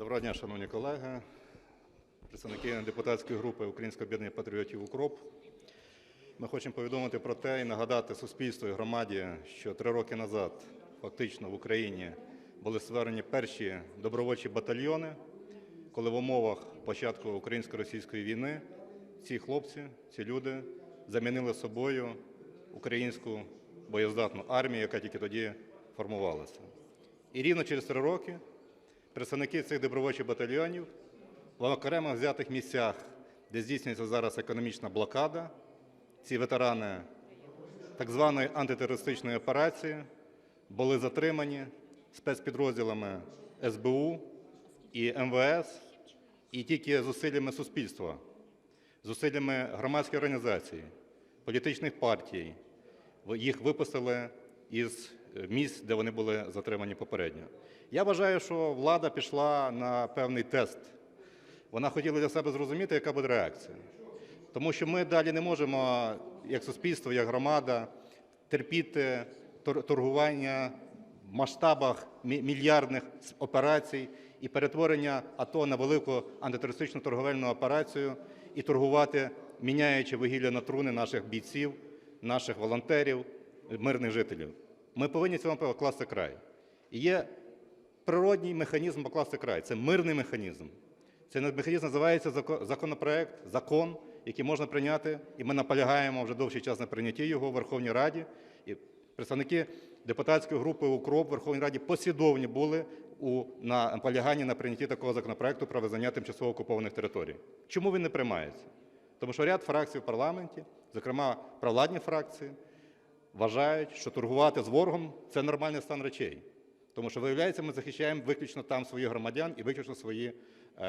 Доброго дня, шановні колеги, представники депутатської групи Українського об'єднання патріотів УКРОП. Ми хочемо повідомити про те і нагадати суспільству і громаді, що три роки назад фактично в Україні були створені перші добровольчі батальйони, коли в умовах початку українсько-російської війни ці хлопці, ці люди замінили собою українську боєздатну армію, яка тільки тоді формувалася. І рівно через три роки представники цих добровольчих батальйонів в окремо взятих місцях, де здійснюється зараз економічна блокада, ці ветерани так званої антитерористичної операції були затримані спецпідрозділами СБУ і МВС, і тільки зусиллями суспільства, зусиллями громадських організацій, політичних партій. Їх випустили із місць, де вони були затримані попередньо. Я вважаю, що влада пішла на певний тест. Вона хотіла для себе зрозуміти, яка буде реакція. Тому що ми далі не можемо, як суспільство, як громада, терпіти торгування в масштабах мільярдних операцій і перетворення АТО на велику антитерористичну торговельну операцію і торгувати, міняючи вугілля на труни наших бійців, наших волонтерів, мирних жителів. Ми повинні цьому покласти край. І є природній механізм покласти край. Це мирний механізм. Цей механізм називається законопроект, закон, який можна прийняти, і ми наполягаємо вже довший час на прийнятті його в Верховній Раді. І представники депутатської групи УКРОП в Верховній Раді послідовні були у на наполяганні на прийнятті такого законопроекту про визнання тимчасово окупованих територій. Чому він не приймається? Тому що ряд фракцій в парламенті, зокрема провладні фракції, вважають, що торгувати з ворогом це нормальний стан речей. Тому що, виявляється, ми захищаємо виключно там своїх громадян і виключно свої е,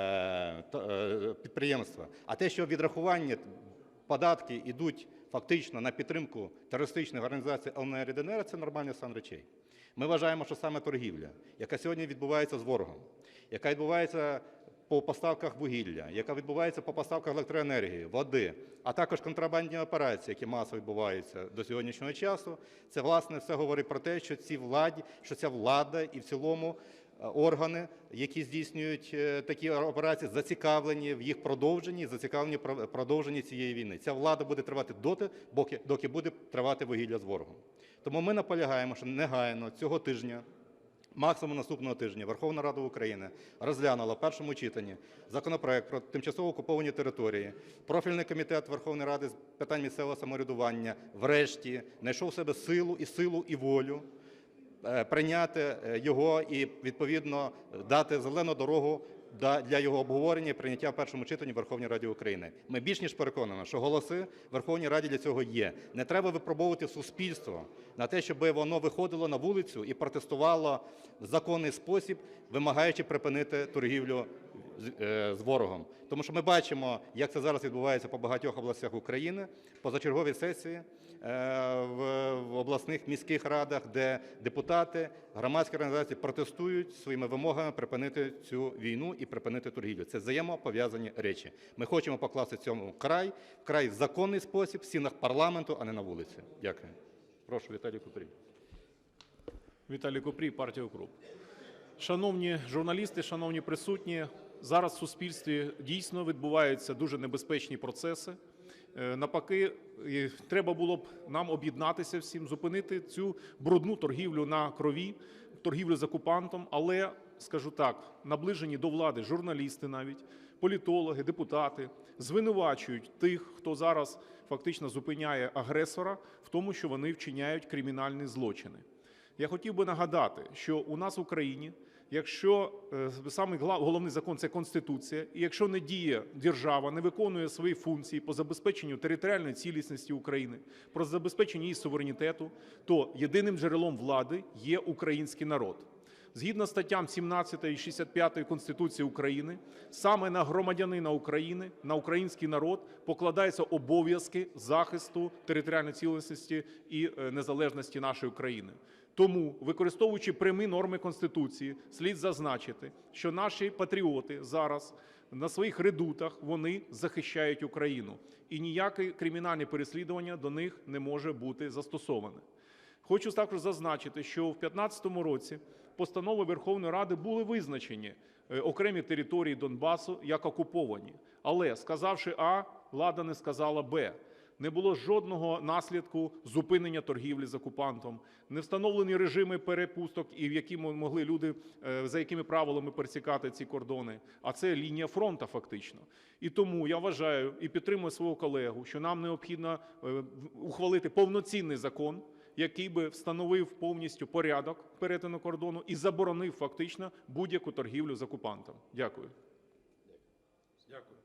е, підприємства. А те, що відрахування податки йдуть фактично на підтримку терористичних організацій ЛНР і ДНР, це нормальний стан речей. Ми вважаємо, що саме торгівля, яка сьогодні відбувається з ворогом, яка відбувається по поставках вугілля, яка відбувається по поставках електроенергії, води, а також контрабандні операції, які масово відбуваються до сьогоднішнього часу, це власне все говорить про те, що ці владі, що ця влада і в цілому е, органи, які здійснюють е, такі операції, зацікавлені в їх продовженні, зацікавлені в про- продовженні цієї війни. Ця влада буде тривати доти, доки буде тривати вугілля з ворогом. Тому ми наполягаємо, що негайно цього тижня Максимум наступного тижня Верховна Рада України розглянула в першому читанні законопроект про тимчасово окуповані території. Профільний комітет Верховної Ради з питань місцевого самоврядування врешті знайшов себе силу і силу і волю е, прийняти е, його і відповідно дати зелену дорогу для його обговорення і прийняття в першому читанні в Верховній Раді України. Ми більш ніж переконані, що голоси в Верховній Раді для цього є. Не треба випробовувати суспільство на те, щоб воно виходило на вулицю і протестувало в законний спосіб, вимагаючи припинити торгівлю з- е, з ворогом. Тому що ми бачимо, як це зараз відбувається по багатьох областях України, позачергові сесії е, в обласних міських радах, де депутати, громадські організації протестують своїми вимогами припинити цю війну і припинити торгівлю. Це взаємопов'язані речі. Ми хочемо покласти цьому край, край в законний спосіб, в стінах парламенту, а не на вулиці. Дякую. Прошу, Віталій Купрій. Віталій Купрій, партія «Укроп». Шановні журналісти, шановні присутні, зараз в суспільстві дійсно відбуваються дуже небезпечні процеси. Е, Навпаки, і треба було б нам об'єднатися всім, зупинити цю брудну торгівлю на крові, торгівлю з окупантом. Але скажу так, наближені до влади журналісти, навіть політологи, депутати звинувачують тих, хто зараз фактично зупиняє агресора в тому, що вони вчиняють кримінальні злочини. Я хотів би нагадати, що у нас в Україні, якщо е, самий головний закон це конституція, і якщо не діє держава, не виконує свої функції по забезпеченню територіальної цілісності України, про забезпечення її суверенітету, то єдиним джерелом влади є український народ. Згідно статтям 17 і 65 Конституції України, саме на громадянина України, на український народ покладаються обов'язки захисту територіальної цілісності і е, незалежності нашої країни. Тому, використовуючи прямі норми Конституції, слід зазначити, що наші патріоти зараз на своїх редутах вони захищають Україну, і ніяке кримінальне переслідування до них не може бути застосоване. Хочу також зазначити, що в 2015 році постанови Верховної Ради були визначені е, окремі території Донбасу як окуповані. Але сказавши А, влада не сказала Б. Не було жодного наслідку зупинення торгівлі з окупантом, не встановлені режими перепусток, і в які мо- могли люди е, за якими правилами пересікати ці кордони. А це лінія фронту, фактично. І тому я вважаю і підтримую свого колегу, що нам необхідно е, ухвалити повноцінний закон, який би встановив повністю порядок перетину кордону і заборонив фактично будь-яку торгівлю з окупантом. Дякую. Дякую.